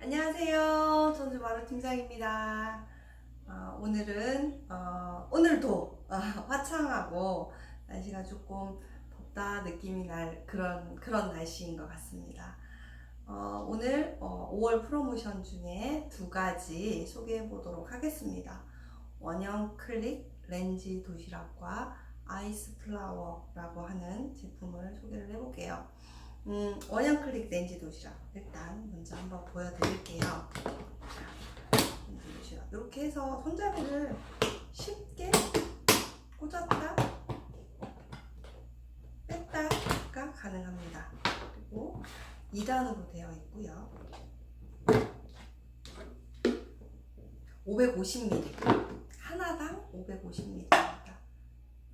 안녕하세요. 전주 마루 팀장입니다. 어, 오늘은 어, 오늘도 어, 화창하고 날씨가 조금 덥다 느낌이 날 그런 그런 날씨인 것 같습니다. 어, 오늘 어, 5월 프로모션 중에 두 가지 소개해 보도록 하겠습니다. 원형 클릭 렌즈 도시락과 아이스 플라워라고 하는 제품을 소개를 해볼게요. 음, 원형 클릭 렌즈 도시락 일단 먼저 한번 보여드릴게요. 이렇게 해서 손잡이를 쉽게 꽂았다 뺐다가 가능합니다. 그리고 2단으로 되어 있고요. 550ml 하나당 550ml입니다.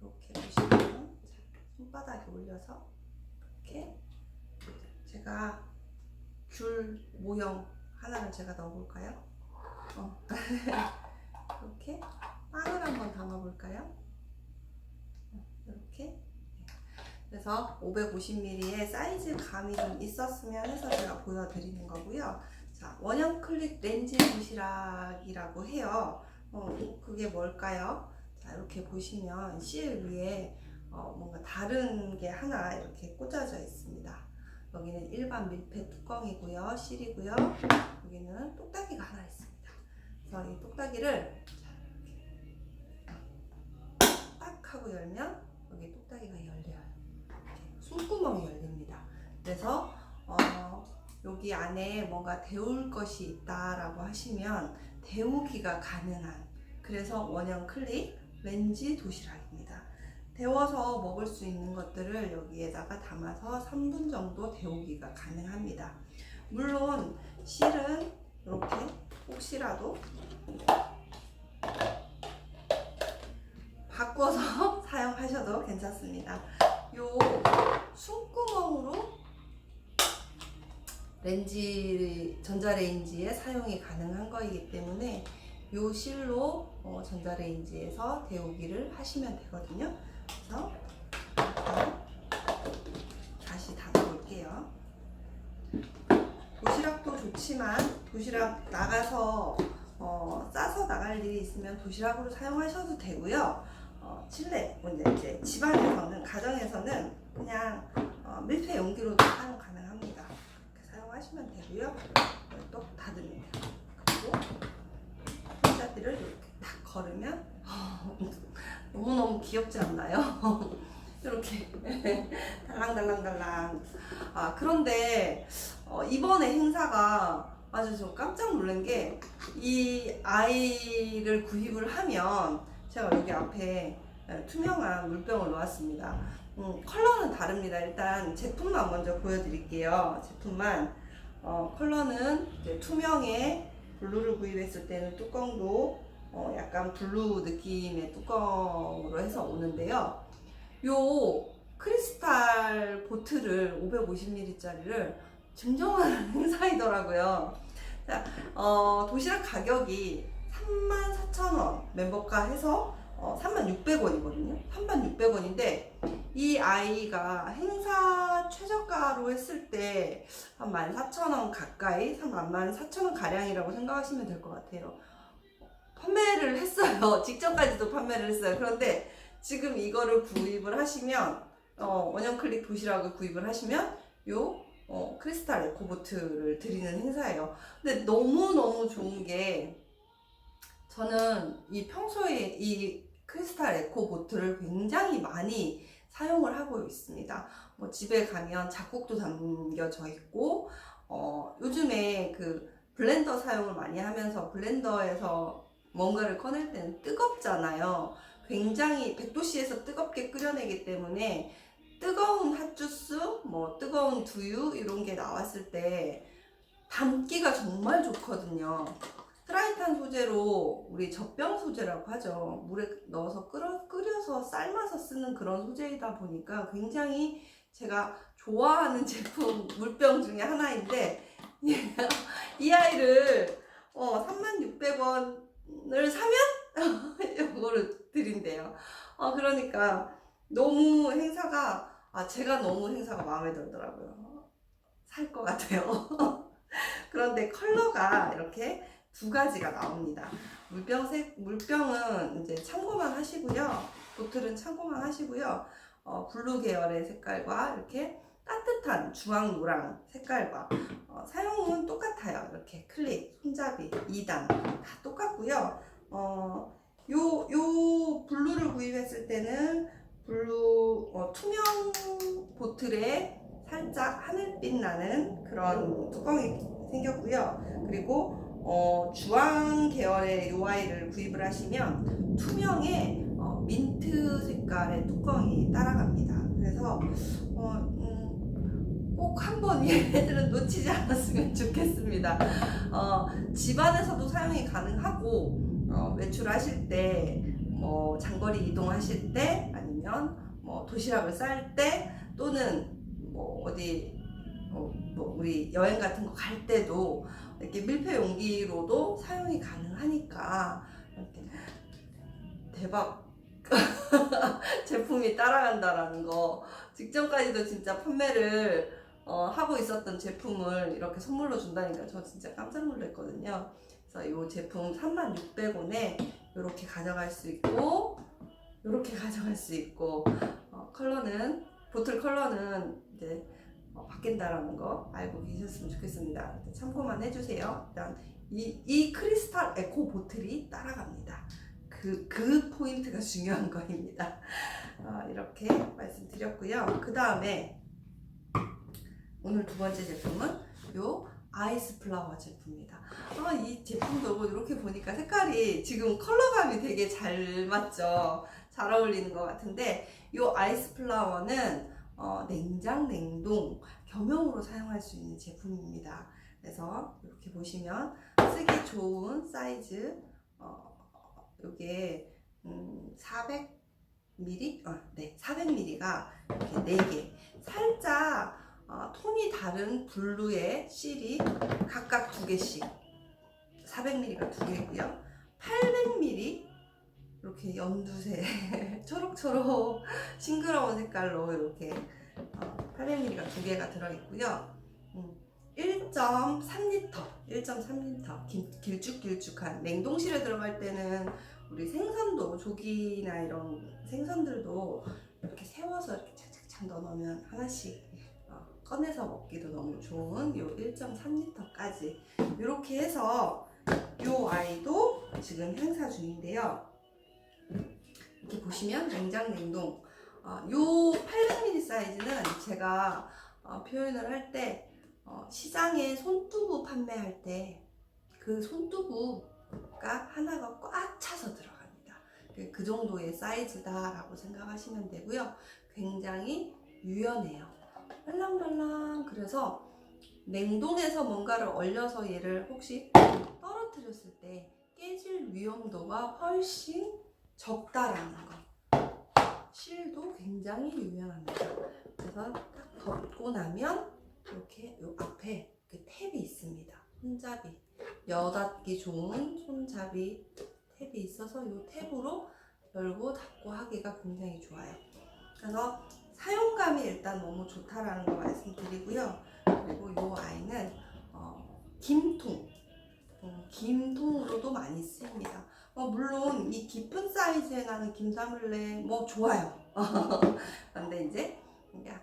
이렇게 보시면 자, 손바닥에 올려서 이렇게 제가 귤 모형 하나를 제가 넣어볼까요? 어. 이렇게 빵을 한번 담아볼까요? 어, 이렇게 그래서 550ml의 사이즈 감이 좀 있었으면 해서 제가 보여드리는 거고요. 자, 원형 클릭 렌즈 도시락이라고 해요. 어, 그게 뭘까요? 자, 이렇게 보시면 실 위에 어, 뭔가 다른 게 하나 이렇게 꽂아져 있습니다. 여기는 일반 밀폐 뚜껑이고요, 실이고요. 여기는 똑딱이가 하나 있습니다. 그래서 이 똑딱이를 딱 하고 열면 여기 똑딱이가 열려요. 숨구멍이 열립니다. 그래서 어, 여기 안에 뭔가 데울 것이 있다라고 하시면 데우기가 가능한 그래서 원형 클릭 렌즈 도시락입니다. 데워서 먹을 수 있는 것들을 여기에다가 담아서 3분 정도 데우기가 가능합니다. 물론 실은 이렇게 혹시라도 바꿔서 사용하셔도 괜찮습니다. 요 숨구멍으로 렌즈 전자레인지에 사용이 가능한 거이기 때문에 요 실로 어, 전자레인지에서 데우기를 하시면 되거든요. 일단 다시 닫아볼게요. 도시락도 좋지만 도시락 나가서 어, 싸서 나갈 일이 있으면 도시락으로 사용하셔도 되고요. 어, 실내, 먼저 이제 집안에서는 가정에서는 그냥 어, 밀폐 용기로도 사용 가능합니다. 이렇게 사용하시면 되고요. 또 돼요. 그리고 손잡이를 이렇게 딱 걸으면 너무너무 귀엽지 않나요? 이렇게 달랑달랑달랑 아 그런데 어, 이번에 행사가 아주 좀 깜짝 놀란 게 이 아이를 구입을 하면 제가 여기 앞에 투명한 물병을 놓았습니다. 음, 컬러는 다릅니다. 일단 제품만 먼저 보여드릴게요. 제품만 어, 컬러는 투명에 블루를 구입했을 때는 뚜껑도 어, 약간 블루 느낌의 뚜껑으로 해서 오는데요. 요 크리스탈 보틀을 550ml짜리를 증정하는 행사이더라고요. 자, 어, 도시락 가격이 34,000원 멤버가 해서 어, 36,600원이거든요. 36,600원인데 이 아이가 행사 최저가로 했을 때 한 14,000원 가까이, 34,000원 가량이라고 생각하시면 될 것 같아요. 판매를 했어요. 직전까지도 판매를 했어요. 그런데 지금 이거를 구입을 하시면 어, 원형 클릭 도시락을 구입을 하시면 요 어, 크리스탈 에코보트를 드리는 행사예요. 근데 너무너무 좋은 게 저는 이 평소에 이 크리스탈 에코보트를 굉장히 많이 사용을 하고 있습니다. 뭐 집에 가면 작곡도 담겨져 있고 어, 요즘에 그 블렌더 사용을 많이 하면서 블렌더에서 뭔가를 꺼낼 때는 뜨겁잖아요. 굉장히 100도씨에서 뜨겁게 끓여내기 때문에 뜨거운 핫주스, 뭐 뜨거운 두유 이런 게 나왔을 때 담기가 정말 좋거든요. 트라이탄 소재로 우리 젖병 소재라고 하죠. 물에 넣어서 끓여, 끓여서 삶아서 쓰는 그런 소재이다 보니까 굉장히 제가 좋아하는 제품 물병 중에 하나인데 이 아이를 어, 36,600원 을 사면 이거를 드린대요. 어, 그러니까 너무 행사가 아 제가 너무 행사가 마음에 들더라고요. 살 것 같아요. 그런데 컬러가 이렇게 두 가지가 나옵니다. 물병색 물병은 이제 참고만 하시고요. 보틀은 참고만 하시고요. 어, 블루 계열의 색깔과 이렇게 따뜻한 주황 노랑 색깔과 어, 사용은 똑같아요. 이렇게 클릭, 손잡이, 2단 다 똑같고요. 어, 요, 요 블루를 구입했을 때는 블루 어, 투명 보틀에 살짝 하늘빛 나는 그런 뚜껑이 생겼고요. 그리고 어, 주황 계열의 요 아이를 구입을 하시면 투명의 어, 민트 색깔의 뚜껑이 따라갑니다. 그래서 어, 음, 꼭 한번 얘네들은 놓치지 않았으면 좋겠습니다. 어, 집안에서도 사용이 가능하고 어, 외출하실 때, 뭐 장거리 이동하실 때, 아니면 뭐 도시락을 쌀 때, 또는 뭐 어디 어, 뭐 우리 여행 같은 거 갈 때도 이렇게 밀폐 용기로도 사용이 가능하니까 이렇게 대박 제품이 따라간다라는 거 직전까지도 진짜 판매를 어, 하고 있었던 제품을 이렇게 선물로 준다니까 저 진짜 깜짝 놀랐거든요. 그래서 이 제품 36,000원에 이렇게 가져갈 수 있고 이렇게 가져갈 수 있고 어, 컬러는 보틀 컬러는 이제 어, 바뀐다라는 거 알고 계셨으면 좋겠습니다. 참고만 해주세요. 일단 이, 이 크리스탈 에코 보틀이 따라갑니다. 그, 그 포인트가 중요한 거입니다. 어, 이렇게 말씀드렸고요. 그 다음에 오늘 두 번째 제품은 요 아이스 플라워 제품입니다. 아, 이 제품도 이렇게 보니까 색깔이 지금 컬러감이 되게 잘 맞죠? 잘 어울리는 것 같은데 요 아이스 플라워는 어, 냉장, 냉동 겸용으로 사용할 수 있는 제품입니다. 그래서 이렇게 보시면 쓰기 좋은 사이즈 어, 요게 음, 400ml? 어, 네, 400ml가 이렇게 4개 살짝 어, 톤이 다른 블루의 실이 각각 두 개씩 400ml가 두 개고요 800ml 이렇게 연두색 초록초록 싱그러운 색깔로 이렇게 어, 800ml가 두 개가 들어있고요. 음, 1.3L, 1.3L 길, 길쭉길쭉한 냉동실에 들어갈 때는 우리 생선도 조기나 이런 생선들도 이렇게 세워서 이렇게 착착착 넣어놓으면 하나씩 어, 꺼내서 먹기도 너무 좋은 요 1.3L까지 이렇게 해서 요 아이도 지금 행사 중인데요. 이렇게 보시면 냉장 냉동 어, 요 800ml 사이즈는 제가 어, 표현을 할때 어, 시장에 손두부 판매할 때 그 손두부가 하나가 꽉 차서 들어갑니다. 그- 그 정도의 사이즈다라고 생각하시면 되고요. 굉장히 유연해요. 말랑말랑 그래서 냉동해서 뭔가를 얼려서 얘를 혹시 떨어뜨렸을 때 깨질 위험도가 훨씬 적다라는 거. 실도 굉장히 유명합니다. 그래서 딱 덮고 나면 이렇게 요 앞에 이렇게 탭이 있습니다. 손잡이. 여닫기 좋은 손잡이 탭이 있어서 이 탭으로 열고 닫고 하기가 굉장히 좋아요. 그래서 사용감이 일단 너무 좋다라는 거 말씀드리고요. 그리고 이 아이는 어, 김통, 어, 김통으로도 많이 쓰입니다. 어, 물론 이 깊은 사이즈에 나는 김사물래 뭐 좋아요. 근데 이제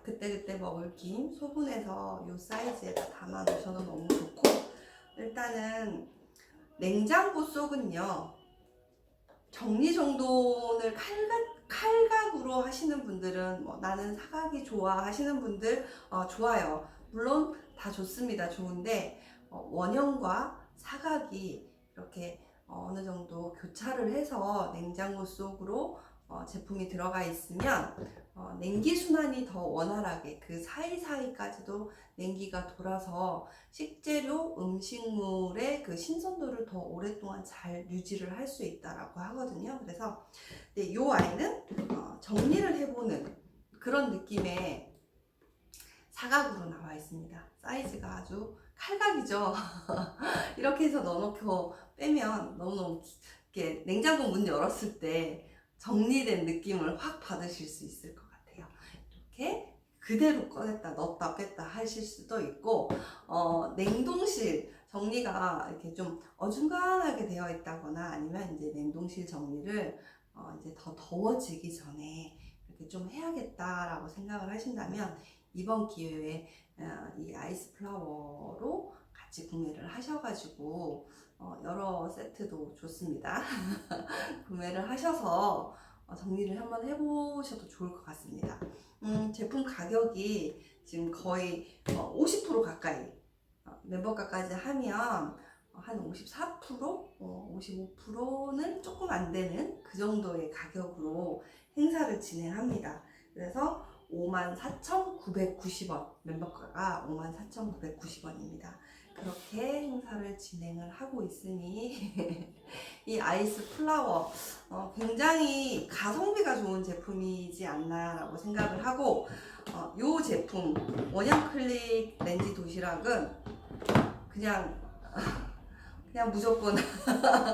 그때그때 먹을 김 소분해서 이 사이즈에다 담아 놓으셔도 너무 좋고 일단은 냉장고 속은요 정리정돈을 칼각, 칼각으로 하시는 분들은 뭐 나는 사각이 좋아 하시는 분들 어, 좋아요. 물론 다 좋습니다. 좋은데 어, 원형과 사각이 이렇게 어, 어느 정도 교차를 해서 냉장고 속으로 어, 제품이 들어가 있으면 어, 냉기 순환이 더 원활하게 그 사이사이까지도 냉기가 돌아서 식재료, 음식물의 그 신선도를 더 오랫동안 잘 유지를 할 수 있다라고 하거든요. 그래서 네, 이 아이는 어, 정리를 해보는 그런 느낌의 사각으로 나와 있습니다. 사이즈가 아주 칼각이죠. 이렇게 해서 넣어놓고 빼면 너무너무 이렇게 냉장고 문 열었을 때 정리된 느낌을 확 받으실 수 있을 것 같아요. 이렇게 그대로 꺼냈다 넣었다 뺐다 하실 수도 있고 어, 냉동실 정리가 이렇게 좀 어중간하게 되어 있다거나 아니면 이제 냉동실 정리를 어, 이제 더 더워지기 전에 이렇게 좀 해야겠다라고 생각을 하신다면 이번 기회에 어, 이 아이스 플라워로 같이 구매를 하셔가지고 어, 여러 세트도 좋습니다. 구매를 하셔서 어, 정리를 한번 해보셔도 좋을 것 같습니다. 음, 제품 가격이 지금 거의 어, 50% 가까이 어, 멤버가까지 하면 어, 한 54%, 어, 55%는 조금 안 되는 그 정도의 가격으로 행사를 진행합니다. 그래서 54,990원, 멤버가가 54,990원입니다. 그렇게 행사를 진행을 하고 있으니 이 아이스 플라워 어, 굉장히 가성비가 좋은 제품이지 않나라고 생각을 하고 어, 이 제품 원형 클릭 렌즈 도시락은 그냥 그냥 무조건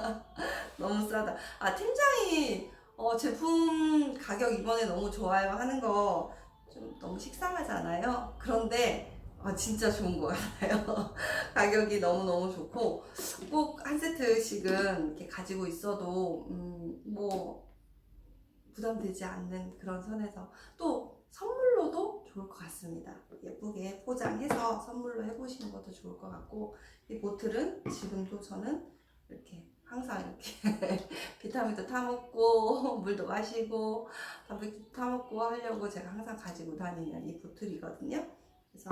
너무 싸다. 아 팀장이 어, 제품 가격 이번에 너무 좋아요 하는 거 좀 너무 식상하잖아요. 그런데 아, 진짜 좋은 거 같아요. 가격이 너무너무 좋고 꼭 한 세트씩은 이렇게 가지고 있어도 음, 뭐 부담되지 않는 그런 선에서 또 선물로도 좋을 것 같습니다. 예쁘게 포장해서 선물로 해보시는 것도 좋을 것 같고 이 보틀은 지금도 저는 이렇게 항상 이렇게 비타민도 타먹고 물도 마시고 단백질 타먹고 하려고 제가 항상 가지고 다니는 이 보틀이거든요. 그래서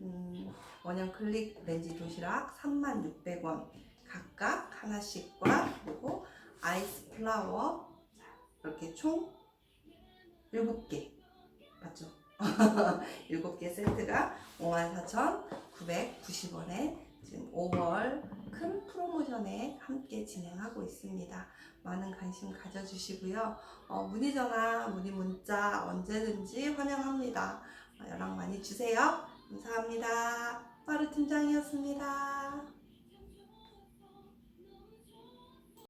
음, 원형 클릭 렌즈 도시락 36,600원 각각 하나씩과 그리고 아이스 플라워 자, 이렇게 총 7개 맞죠? 7개 세트가 54,990원에 지금 5월 큰 프로모션에 함께 진행하고 있습니다. 많은 관심 가져주시고요. 어, 문의 전화, 문의 문자 언제든지 환영합니다. 어, 연락 많이 주세요. 감사합니다. 빠르 팀장이었습니다.